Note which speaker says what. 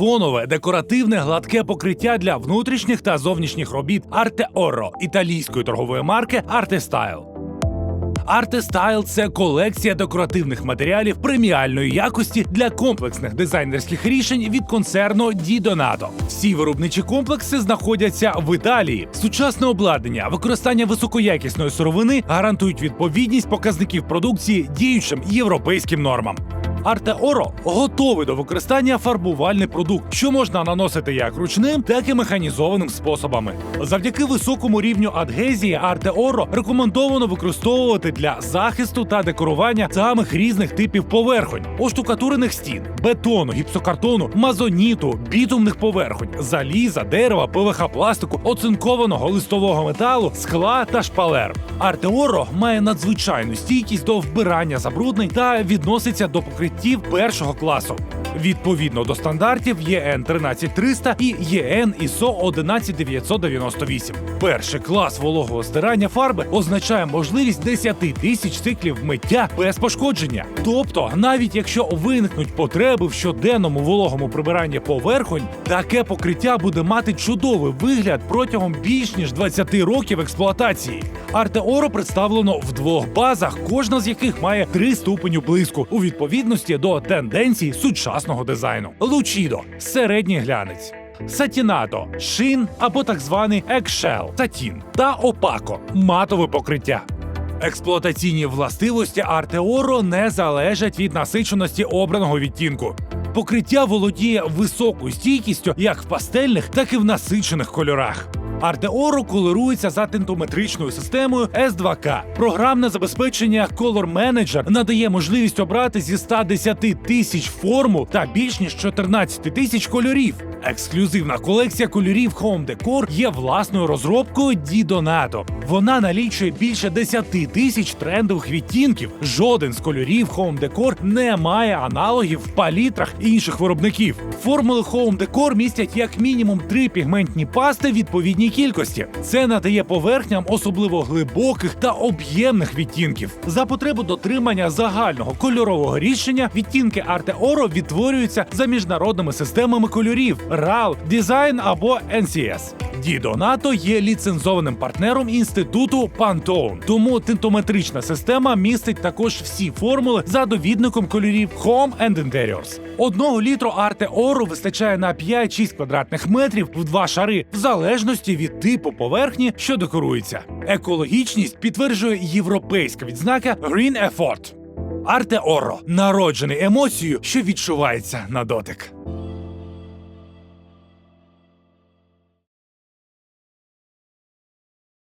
Speaker 1: фонове декоративне гладке покриття для внутрішніх та зовнішніх робіт Arte Oro італійської торгової марки Arte Артестайл це колекція декоративних матеріалів преміальної якості для комплексних дизайнерських рішень від концерну Ді Donato. Всі виробничі комплекси знаходяться в Італії. Сучасне обладнання, використання високоякісної сировини гарантують відповідність показників продукції діючим європейським нормам. Арте Оро готовий до використання фарбувальний продукт, що можна наносити як ручним, так і механізованим способами. Завдяки високому рівню адгезії Арте Оро рекомендовано використовувати для захисту та декорування самих різних типів поверхонь, оштукатурених стін, бетону, гіпсокартону, мазоніту, бітумних поверхонь, заліза, дерева, ПВХ пластику, оцинкованого листового металу, скла та шпалер. Арте Оро має надзвичайну стійкість до вбирання забруднень та відноситься до покриттів першого класу. Відповідно до стандартів ЄН 13300 і ЄН ІСО 11998. Перший клас вологого стирання фарби означає можливість 10 тисяч циклів миття без пошкодження. Тобто, навіть якщо виникнуть потреби в щоденному вологому прибиранні поверхонь, таке покриття буде мати чудовий вигляд протягом більш ніж 20 років експлуатації. Артеоро представлено в двох базах, кожна з яких має три ступеню блиску у відповідності до тенденцій сучасного дизайну. Лучідо середній глянець. Сатінато шин або так званий екшел сатін та опако матове покриття. Експлуатаційні властивості Артеоро не залежать від насиченості обраного відтінку. Покриття володіє високою стійкістю як в пастельних, так і в насичених кольорах. Артеоро колорується за тентометричною системою S2K. Програмне забезпечення Color Manager надає можливість обрати зі 110 тисяч формул та більш ніж 14 тисяч кольорів. Ексклюзивна колекція кольорів Home Decor є власною розробкою Donato. Вона налічує більше 10 тисяч трендових відтінків. Жоден з кольорів Home Decor не має аналогів в палітрах інших виробників. Формули Home Decor містять як мінімум три пігментні пасти відповідній кількості. Це надає поверхням особливо глибоких та об'ємних відтінків. За потребу дотримання загального кольорового рішення відтінки Oro відтворюються за міжнародними системами кольорів RAL, Design або NCS. Ді Donato є ліцензованим партнером інституту Pantone, тому тинтометрична система містить також всі формули за довідником кольорів Home and Interiors. Одного літру Arte вистачає на 5-6 квадратних метрів в два шари, в залежності від типу поверхні, що декорується. Екологічність підтверджує європейська відзнака Green Effort. Арте Оро – народжений емоцією, що відчувається на дотик.